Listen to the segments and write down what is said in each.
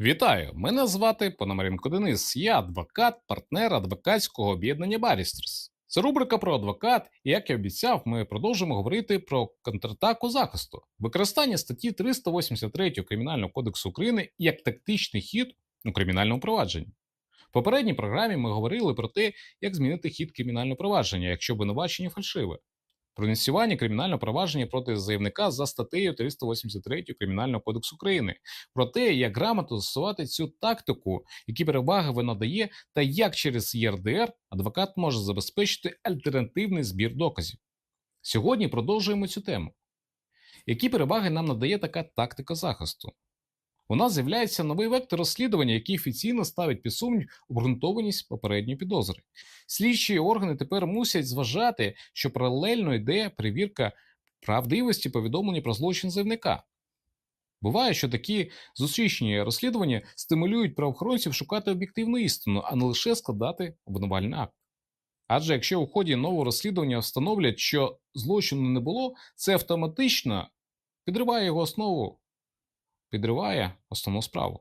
Вітаю! Мене звати Пономаренко Денис. Я адвокат, партнер адвокатського об'єднання Барістерс. Це рубрика про адвокат, і як я обіцяв, ми продовжимо говорити про контратаку захисту, використання статті 383 Кримінального кодексу України як тактичний хід у кримінальному провадженні. В попередній програмі ми говорили про те, як змінити хід кримінального провадження, якщо обвинувачення фальшиве. Про ініціювання кримінального провадження проти заявника за статтею 383 Кримінального кодексу України, про те, як грамотно застосувати цю тактику, які переваги вона дає, та як через ЄРДР адвокат може забезпечити альтернативний збір доказів. Сьогодні продовжуємо цю тему. Які переваги нам надає така тактика захисту? У нас з'являється новий вектор розслідування, який офіційно ставить під сумнів обґрунтованість попередньої підозри. Слідчі органи тепер мусять зважати, що паралельно йде перевірка правдивості повідомлення про злочин заявника. Буває, що такі зустрічні розслідування стимулюють правоохоронців шукати об'єктивну істину, а не лише складати обвинувальний акт. Адже якщо у ході нового розслідування встановлять, що злочину не було, це автоматично підриває його основу, підриває основну справу.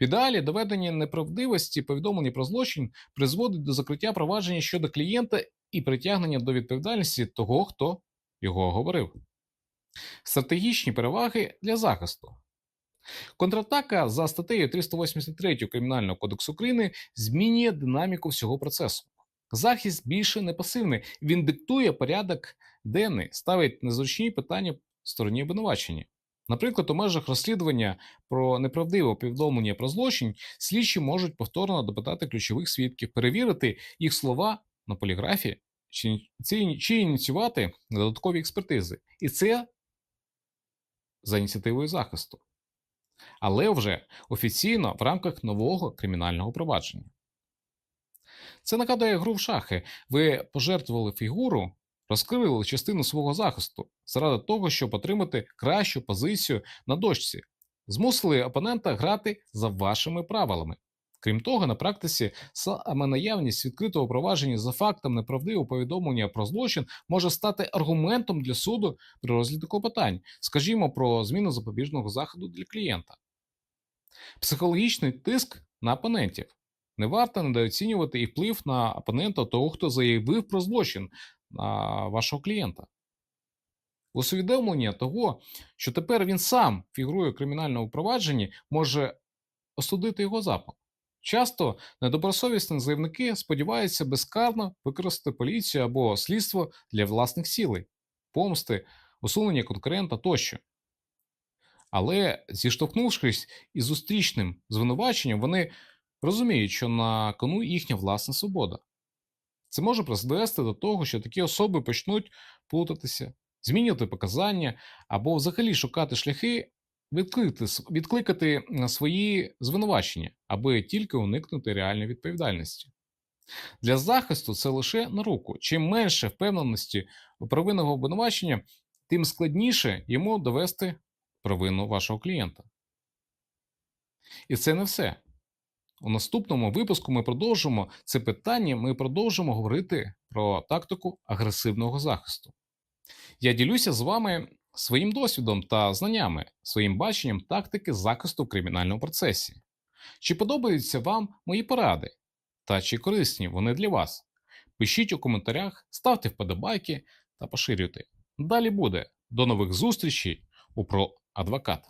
В ідеалі доведення неправдивості повідомлення про злочин призводить до закриття провадження щодо клієнта і притягнення до відповідальності того, хто його говорив. Стратегічні переваги для захисту. Контратака за статтею 383 Кримінального кодексу України змінює динаміку всього процесу. Захист більше не пасивний, він диктує порядок денний, ставить незручні питання стороні обвинувачення. Наприклад, у межах розслідування про неправдиве повідомлення про злочин слідчі можуть повторно допитати ключових свідків, перевірити їх слова на поліграфі чи, чи, ініціювати додаткові експертизи. І це за ініціативою захисту. Але вже офіційно в рамках нового кримінального провадження. Це нагадує гру в шахи. Ви пожертвували фігуру, розкрили частину свого захисту заради того, щоб отримати кращу позицію на дошці, змусили опонента грати за вашими правилами. Крім того, на практиці саме наявність відкритого провадження за фактом неправдивого повідомлення про злочин може стати аргументом для суду при розгляді клопотань, скажімо, про зміну запобіжного заходу для клієнта. Психологічний тиск на опонентів. Не варто недооцінювати і вплив на опонента того, хто заявив про злочин вашого клієнта. Усвідомлення того, що тепер він сам фігурує в кримінальному провадженні, може осудити його запал. Часто недобросовісні заявники сподіваються безкарно використати поліцію або слідство для власних цілей, помсти, усунення конкурента тощо. Але зіштовхнувшись із зустрічним звинуваченням, вони розуміють, що на кону їхня власна свобода. Це може призвести до того, що такі особи почнуть плутатися, змінювати показання або взагалі шукати шляхи відкликати, відкликати свої звинувачення, аби тільки уникнути реальної відповідальності. Для захисту це лише на руку. Чим менше впевненості провинного обвинувачення, тим складніше йому довести провину вашого клієнта. І це не все. У наступному випуску ми продовжимо це питання. Ми продовжимо говорити про тактику агресивного захисту. Я ділюся з вами своїм досвідом та знаннями, своїм баченням тактики захисту в кримінальному процесі. Чи подобаються вам мої поради? Та чи корисні вони для вас? Пишіть у коментарях, ставте вподобайки та поширюйте. Далі буде. До нових зустрічей у про адвокат.